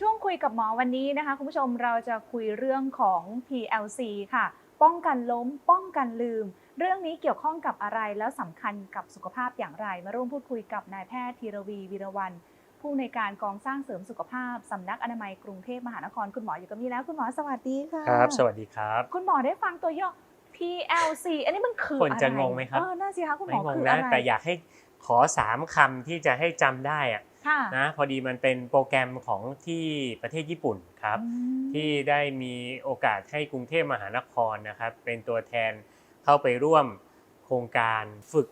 ช่วงคุยกับหมอวันนี้นะคะคุณผู้ชมเราจะคุยเรื่องของ PLC ค่ะ ป้องกันล้ม ป้องกันลืม เรื่องนี้เกี่ยวข้องกับอะไรแล้วสำคัญกับสุขภาพอย่างไร มาร่วมพูดคุยกับนายแพทย์ธีรวีวีรวันผู้ในวยการกองสร้างเสริมสุขภาพสำนักอนามัยกรุงเทพมหานครคุณหมออยู่กับนี่แล้วคุณหมอสวัสดีค่ะครับ สวัสดีครับ คุณหมอได้ฟังตัวย่อ PLC อันนี้มันคือคนจะอะไรงงไหมครับเออน่าสิคะคุณหมไม่องงงคือนะอะไรแต่อยากให้ ขอสามคำที่จะให้จำได้อะค่ะนะพอดีมันเป็นโปรแกรมของที่ประเทศญี่ปุ่นครับอืมที่ได้มีโอกาสให้กรุงเทพมหานครนะครับ เป็นตัวแทนเข้าไปร่วมโครงการฝึก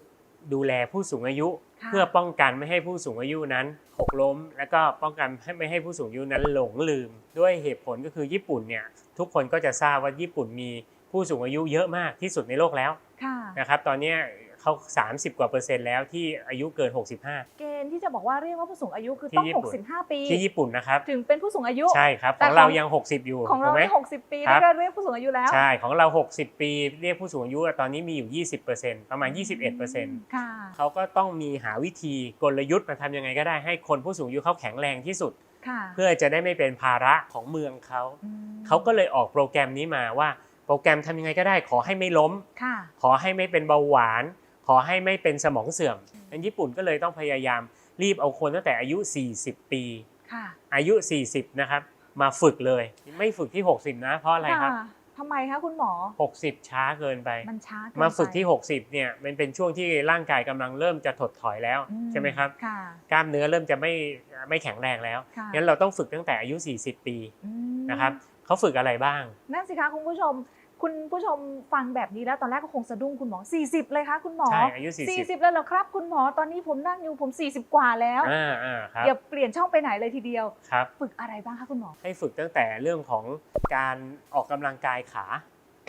ดูแลผู้สูงอายุค่ะเพื่อป้องกันไม่ให้ผู้สูงอายุนั้นหกล้ม แล้วก็ป้องกันไม่ให้ผู้สูงอายุนั้นหลงลืม ด้วยเหตุผลก็คือญี่ปุ่นเนี่ยทุกคนก็จะทราบว่าญี่ปุ่นมีผู้สูงอายุเยอะมากที่สุดในโลกแล้วค่ะนะครับ ตอนเนี้ย เขา30 กว่าเปอร์เซ็นต์แล้วที่อายุเกิน 65 เกณฑ์ที่จะบอกว่าเรียกว่าผู้สูงอายุคือที่ต้องญี่ปุ่น 65 ปี ที่ญี่ปุ่นนะครับถึงเป็นผู้สูงอายุ ใช่ครับแต่ของเราของ ยัง 60 อยู่ของเราถูกไหม ที่60 ปีครันี่บ ก็เรียกผู้สูงอายุแล้วใช่ของเรา 60 ปีเรียกผู้สูงอายุอะตอนนี้มีอยู่ 20%ประมาณ 21%ค่ะ เขาก็ต้องมีหาวิธีกลยุทธ์มาทำยังไงก็ได้ให้คนผู้สูงอายุเขาแข็งแรงที่สุด ค่ะเพื่อจะได้ไม่เป็นภาระของเมืองเขาอืมเขาก็เลยออกโปรแกรมนี้มาว่า โปรแกรมทำยังไงก็ได้ ขอให้ไม่ล้ม ค่ะ ขอให้ไม่เป็นเบาหวาน ขอให้ไม่เป็นสมองเสื่อมนั้นญี่ปุ่นก็เลยต้องพยายามรีบเอาคนตั้งแต่อายุ 40 ปีค่ะอายุ 40 นะครับ มาฝึกเลย ไม่ฝึกที่ 60 นะ เพราะอะไรครับะทำไมคะคุณหมอ 60 ช้าเกินไป มันช้าเนมาฝึกที่ไป60 เนี่ย มันเป็นช่วงที่ร่างกายกำลังเริ่มจะถดถอยแล้วอืใช่ไหมครับค่ะกล้ามเนื้อเริ่มจะไม่ไม่แข็งแรงแล้วค่ะงั้นเราต้องฝึกตั้งแต่อายุ 40 ปีอืมนะครับเขาฝึกอะไรบ้าง นั่นสิคะคุณผู้ชม คุณผู้ชมฟังแบบนี้แล้วตอนแรกก็คงสะดุ้งคุณหมอ 40 เลยคะคุณหมอใช่อายุ40แล้วเหรอครับ คุณหมอตอนนี้ผมนั่งอยู่ผม 40 กว่าแล้ว40อ่าอ่าครับอย่าเปลี่ยนช่องไปไหนเลยทีเดียวครับฝึกอะไรบ้างคะคุณหมอ ให้ฝึกตั้งแต่เรื่องของการออกกำลังกายขา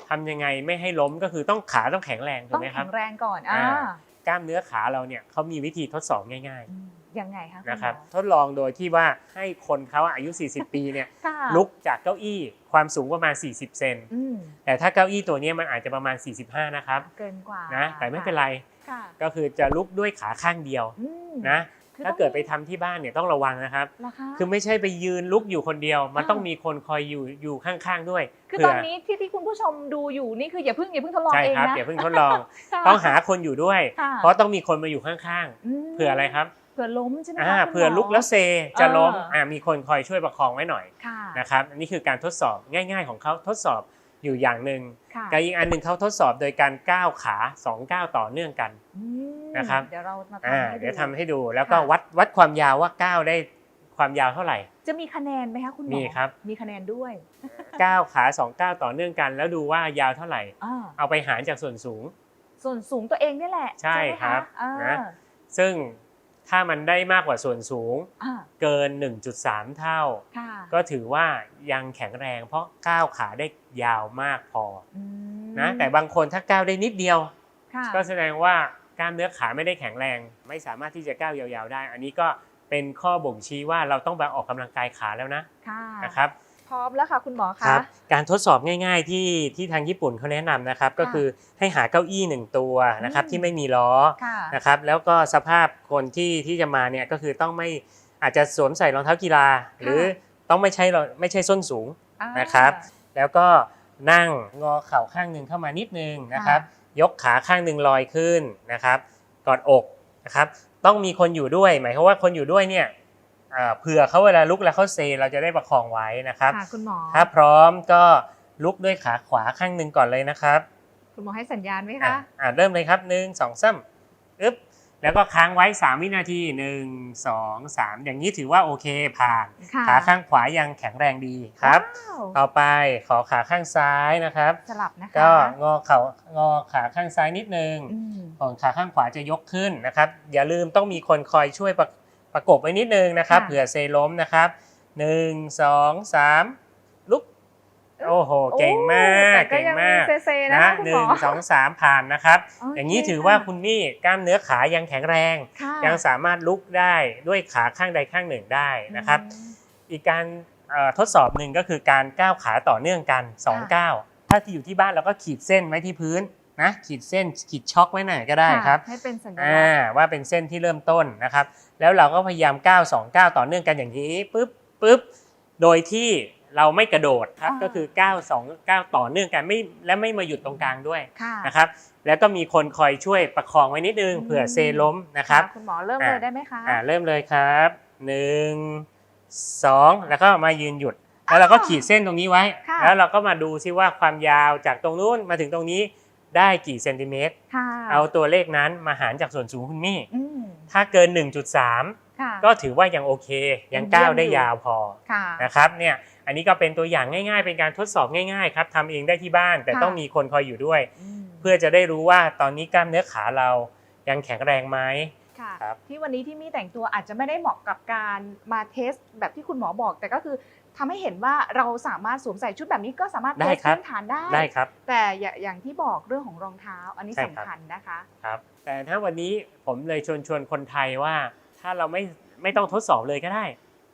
ทำยังไงไม่ให้ล้มก็คือต้องขาต้องแข็งแรงถูต้กองไหมครัแข็บงแรงก่อนอ่าอ่ากล้ามเนื้อขาเราเนี่ยเขามีวิธีทดสอบง่ายอืม ยังไงคะณหมอๆนะครับทดลองโดยที่ว่าให้คนเขาอายุ 40 ปีเนี่ยค่ะลุกจากเก้าอี้ความสูงประมาณ 40 เซนอืมแต่ถ้าเก้าอี้ตัวเนี้ยมันอาจจะประมาณ 45 นะครับเกินกว่านะแต่ไม่เป็นไรค่ะก็คือจะลุกด้วยขาข้างเดียวอืมนะคือถ้าต้องเกิดไปทำที่บ้านเนี่ยต้องระวังนะครับเหรอคะคือไม่ใช่ไปยืนลุกอยู่คนเดียว มันอ่าต้องมีคนคอยอยู่อยู่ข้างๆด้วย คือเผื่ตอนนี้ที่ที่คุณผู้ชมดูอยู่นี่คืออย่าเพิ่งอย่าเพิ่งทดลองใช่เองครับนะอย่าเพิ่งทดลองค่ะต้องหาคนอยู่ด้วยค่ะเพราะต้องมีคนมาอยู่ข้างมๆเผื่ออะไรครับเผื่อล้มใช่ไหมคะอ่าคุณหมเผื่อลุกแล้วเซจะล้มเอออ่อ่ามีคนคอยช่วยประคองไว้หน่อยค่ะนะครับอันนี้คือการทดสอบง่าย ๆ ของเขาทดสอบอยู่อย่างหนึ่งค่ะกับอีกอันหนึ่งเขาทดสอบโดยการก้าวขาสองก้าวต่อเนื่องกันอืมนะครับเดี๋ยวเรามาอ่าทำให้เดี๋ยวดูทำให้ดูแล้วก็ค่ะวัดวัดความยาวว่าก้าวได้ความยาวเท่าไหร่ จะมีคะแนนไหมคะคุณหมอมีครับมีคะแนนด้วยก้าวขาสองก้าวต่อเนื่องกัน แล้วดูว่ายาวเท่าไหร่อ่าเอาไปหารจากส่วนสูง ส่วนสูงตัวเองนี่แหละ ใช่ไหมะครับอ่านะซึ่ง ถ้ามันได้มากกว่าส่วนสูงอ่าเกิน 1.3 เท่าค่ะก็ถือว่ายังแข็งแรงเพราะก้าวขาได้ยาวมากพออืมนะแต่บางคนถ้าก้าวได้นิดเดียวค่ะก็แสดงว่ากล้ามเนื้อขาไม่ได้แข็งแรง ไม่สามารถที่จะก้าวยาวๆได้ อันนี้ก็เป็นข้อบ่งชี้ว่าเราต้องไปออกกำลังกายขาแล้วนะค่ะนะครับ พร้อมแล้วค่ะคุณหมอคคะรับการทดสอบง่ายๆที่ที่ทางญี่ปุ่นเขาแนะนำนะครับก็คือให้หาเก้าอี้หนึ่งตัวนะครับอืมที่ไม่มีล้อค่ะนะครับแล้วก็สภาพคนที่ที่จะมาเนี่ยก็คือต้องไม่อาจจะสวมใส่รองเท้ากีฬา หรือต้องไม่ใช่รองไม่ใช่ส้นสูงอ่านะครับแล้วก็นั่งงอเข่าข้างหนึ่งเข้ามานิดนึงนะครับยกขาข้างหนึ่งลอยขึ้นนะครับกอดอกนะครับต้องมีคนอยู่ด้วย หมายความว่าคนอยู่ด้วยเนี่ย เอ่อเผื่อเขาเวลาลุกแล้วเขาเซเราจะได้ประคองไว้นะครับค่ะคุณหมอถ้าพร้อมก็ลุกด้วยขาขวาข้างหนึ่งก่อนเลยนะครับ คุณหมอให้สัญญาณไหมอะคะอะเริ่มเลยครับหนึ่งสองสามอึ๊บแล้วก็ค้างไว้ 3 วินาทีหนึ่งสองสามอย่างนี้ถือว่าโอเคผ่านค่ะขาข้างขวายังแข็งแรงดีครับว้าวต่อไปขอขาข้างซ้ายนะครับสลับนะคะก็งอเข่างอขาข้างซ้ายนิดนึงอืมส่วนขาข้างขวาจะยกขึ้นนะครับ อย่าลืมต้องมีคนคอยช่วยประ ประกบไว้นิดนึงนะครับเผื่อเซล้มนะครับหนึ่งสองสามลุกโอ้โหเก่งมากแต่เก่งมากเซเซๆนะคะคุณหหมนึ่งอสองสามผ่านนะครับ โเคอย่างนี้ถือว่าคุณนี่กล้ามเนื้อขายังแข็งแรง ค่ะยังสามารถลุกได้ด้วยขาข้างใดข้างหนึ่งได้นะครับ อืม อีกการเอ่อทดสอบหนึ่งก็คือการก้าวขาต่อเนื่องกัน2ค่ะ ก้าวถ้าที่อยู่ที่บ้านเราก็ขีดเส้นไว้ที่พื้น นะขีดเส้นขีดช็อกไว้หน่อยก็ได้ครับให้เป็นสัญลัอ่ากษณ์ว่าเป็นเส้นที่เริ่มต้นนะครับ แล้วเราก็พยายามก้าวสองก้าวต่อเนื่องกันอย่างนี้ปุ๊บปุ๊บโดยที่เราไม่กระโดดครับอ่าก็คือก้าวสองก้าวต่อเนื่องกันไม่และไม่มาหยุดตรงกลางด้วยค่ะนะครับ แล้วก็มีคนคอยช่วยประคองไว้นิดนึงอืมเผื่อเซล้มนะครับคุณหมอเริ่มเลยอะได้ไหมคะอ่าเริ่มเลยครับหนึ่งสองแล้วก็มายืนหยุดแล้วเราก็ขีดเส้นตรงนี้ไว้ค่ะแล้วเราก็มาดูซิว่าความยาวจากตรงนู้นมาถึงตรงนี้ ได้กี่เซนติเมตรค่ะเอาตัวเลขนั้นมาหารจากส่วนสูงคุณมี่อืมถ้าเกิน 1.3ค่ะก็ถือว่ายังโอเค ยังก้าวได้ยาวพอค่ะนะครับเนี่ยอันนี้ก็เป็นตัวอย่างง่ายๆ เป็นการทดสอบง่ายๆครับทำเองได้ที่บ้านแต่ค่ะต้องมีคนคอยอยู่ด้วยมเพื่อจะได้รู้ว่าตอนนี้กล้ามเนื้อขาเรายังแข็งแรงไหม ค่ะ ครับ ที่วันนี้ที่มีแต่งตัวอาจจะไม่ได้เหมาะกับการมาเทสแบบที่คุณหมอบอก แต่ก็คือทำให้เห็นว่าเราสามารถสวมใส่ชุดแบบนี้ก็สามารถได้เทสครับ พื้นฐานได้ ได้ครับ แต่อย่าอย่างที่บอกเรื่องของรองเท้า อันนี้ใช่สำครับ คัญนะคะ ครับ แต่ถ้าวันนี้ผมเลยชวนชวนคนไทยว่า ถ้าเราไม่ไม่ต้องทดสอบเลยก็ได้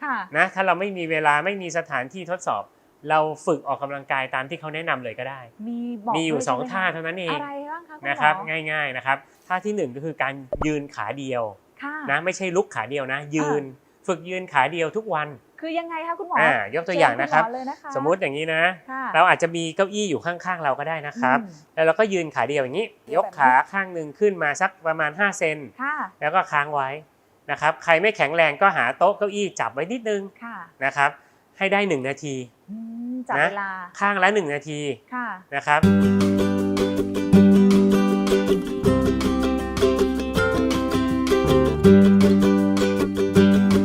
ค่ะ นะ ถ้าเราไม่มีเวลาไม่มีสถานที่ทดสอบ เราฝึกออกกำลังกายตามที่เขาแนะนำเลยก็ได้ มีบอกมีอยู่ด้วสองใช่ไหมท่าคะเท่านั้นเองอะไรบ้างคะคุณหมอนะครับง่ายๆนะครับท่าที่หนึ่งก็คือการยืนขาเดียวค่ะนะไม่ใช่ลุกขาเดียวนะ ยืนฝึกยืนขาเดียวทุกวัน คือยังไงคะคุณหมออ่ายกตัวอย่างนะครับเชิญณหมเลยนะคะสมมุติอย่างนี้นะค่ะเราอาจจะมีเก้าอี้อยู่ข้างๆเราก็ได้นะครับอืมแล้วเราก็ยืนขาเดียวอย่างนี้เดี๋ยยวกแบบนี้ขาข้างหนึ่งขึ้นมาสักประมาณ 5 เซนค่ะแล้วก็ค้างไว้นะครับ ใครไม่แข็งแรงก็หาโต๊ะเก้าอี้จับไว้นิดนึงค่ะนะครับ ให้ได้ 1 นาทีอืม จับนะเวลา ข้างละ1นาทีค่ะนะครับ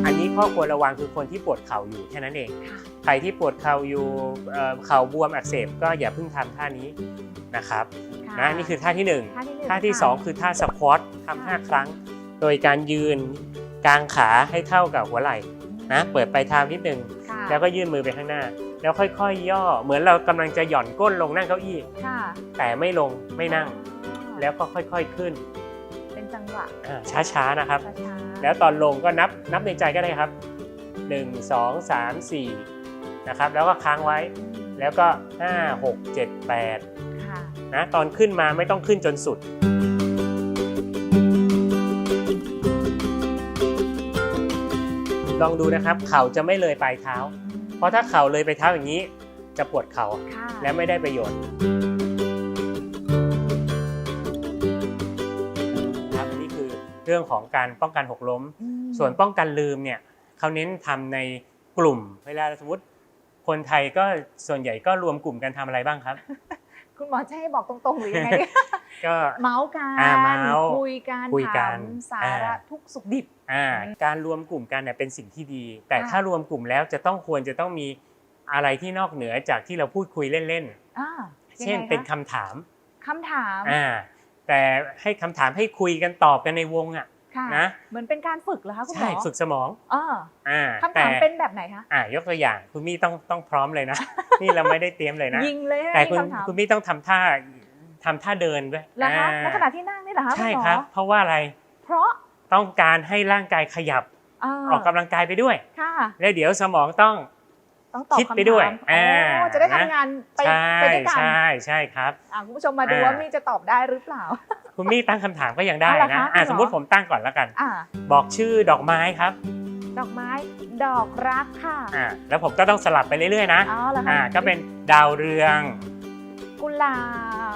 อันนี้ข้อควรระวังคือคนที่ปวดเข่าอยู่แค่นั้นเองค่ะใครที่ปวดเข่าอยู่เอ่อเข่าบวมอักเสบก็อย่าเพิ่งทำท่านี้นะครับค่ะนะนี่คือท่าที่หนึ่งท่าที่หนึ่งท่าที่ค่ะสองคือท่าสควอตทำห้าครั้ง โดยการยืนกางขาให้เท่ากับหัวไหล่นะเปิดไปลายเท้านิดนึงค่ะ แล้วก็ยื่นมือไปข้างหน้า แล้วค่อยๆย่อ เหมือนเรากำลังจะหย่อนก้นลงนั่งเก้าอี้ค่ะแต่ไม่ลงไม่นั่งอ๋อแล้วก็ค่อยๆขึ้น เป็นจังหวะอ่าช้าๆนะครับช้าๆแล้วตอนลงก็นับนับในใจก็ได้ครับ 1 2 3 4นะครับแล้วก็ค้างไว้แล้วก็ 5 6 7 8ค่ะนะตอนขึ้นมาไม่ต้องขึ้นจนสุด ลองดูนะครับ เข่าจะไม่เลยปลายเท้า เพราะถ้าเข่าเลยไปลายเท้าอย่างนี้ จะปวดเข่าค่ะและไม่ได้ประโยชน์ครับอันนี้คือเรื่องของการป้องกันหกล้มอืมส่วนป้องกันลืมเนี่ยเขาเน้นทำในกลุ่ม เวลาสมมติคนไทยก็ส่วนใหญ่ก็รวมกลุ่มกันทำอะไรบ้างครับ คุณหมอจะให้บอกตรงๆหรือยังไงดีก็ เมาส์กัอ่านเมาส์คุยกันคุยกัน ถามสาระอ่าทุกสุขดิบ อ่าการรวมกลุ่มกันเนี่ยเป็นสิ่งที่ดี แต่ค่ะ ถ้ารวมกลุ่มแล้วจะต้องควรจะต้องมีอะไรที่นอกเหนือจากที่เราพูดคุยเล่นอ่าๆเช่นยังไงคะเป็นคำถามคำถาม อ่าแต่ให้คำถามให้คุยกันตอบกันในวงอะค่ะ นะเหมือนเป็นการฝึกเหรอคะคุณหมใช่อฝึกสมองอ่าอ่าคำแต่ถามเป็นแบบไหนคะอ่ายกตัวอย่างคุณมี่ต้องต้องพร้อมเลยนะนี่เราไม่ได้เตรียมเลยนะยิงเลยแต่ให้คุณคำถามคุณมี่ต้องทำท่าทำท่าเดินด้วยเหรอคะอ่าในขณะที่นั่งนี่เหรอคะใช่ณหมอครับ เพราะว่าอะไร เพราะต้องการให้ร่างกายขยับาออกกำลังกายไปด้วยค่ะแล้วเดี๋ยวสมองต้องต้องตอบคิดคำถามไปด้วยโอ้อ่าจะได้นะทำงานไปใช่ไปด้วยกันใช่ใช่ครับอะคุณผู้ชมมาดูอ่าว่ามี่จะตอบได้หรือเปล่า คุณมี่ตั้งคำถามก็ยังได้เอาเหรอนะคะอะคุณหมอสมมติผมตั้งก่อนแล้วกัน อ่าบอกชื่อดอกไม้ครับดอกไม้ดอกรักค่ะอ่าแล้วผมก็ต้องสลับไปเรื่อยๆนะอ๋อเหรอคะอ่าก็เป็นดาวเรือง กุหลา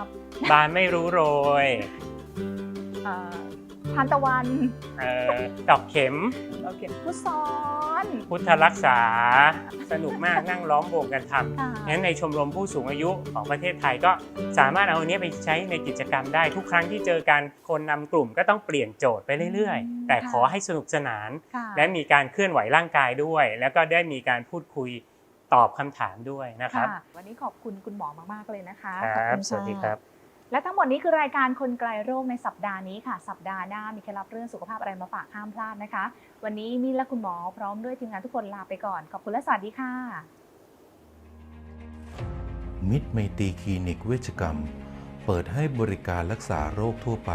บบานไม่รู้โรย เอ่อ ทานตะวันเอ่อดอกเข็ม โอเคพุทธซ้อน พุทธรักษา สนุกมากนั่งล้อมวงกันทำค่ะงั้นในชมรมผู้สูงอายุของประเทศไทยก็สามารถเอาอันนี้ไปใช้ในกิจกรรมได้ทุกครั้งที่เจอกันคนนำกลุ่มก็ต้องเปลี่ยนโจทย์ไปเรื่อยๆแต่ขอให้สนุกสนาน ค่ะและมีการเคลื่อนไหวร่างกายด้วย แล้วก็ได้มีการพูดคุยตอบคำถามด้วยนะครับ ค่ะวันนี้ขอบคุณคุณหมอมากๆเลยนะคะคขอบรับคุณสวัสดีครับ และทั้งหมดนี้คือรายการคนไกลโรคในสัปดาห์นี้ค่ะ สัปดาห์หน้ามีเคล็ดลับเรื่องสุขภาพอะไรมาฝากห้ามพลาดนะคะ วันนี้มีและคุณหมอพร้อมด้วยทีมงานทุกคนลาไปก่อน ขอบคุณและสวัสดีค่ะ มิตรไมตรีคลินิกเวชกรรม เปิดให้บริการรักษาโรคทั่วไป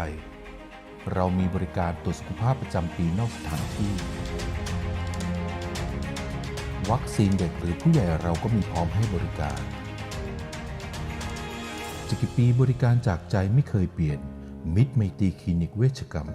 เรามีบริการตรวจสุขภาพประจำปีนอกสถานที่ วัคซีนเด็กหรือผู้ใหญ่เราก็มีพร้อมให้บริการ จะกี่ปีบริการจากใจไม่เคยเปลี่ยน มิตรไมตรีคลินิกเวชกรรม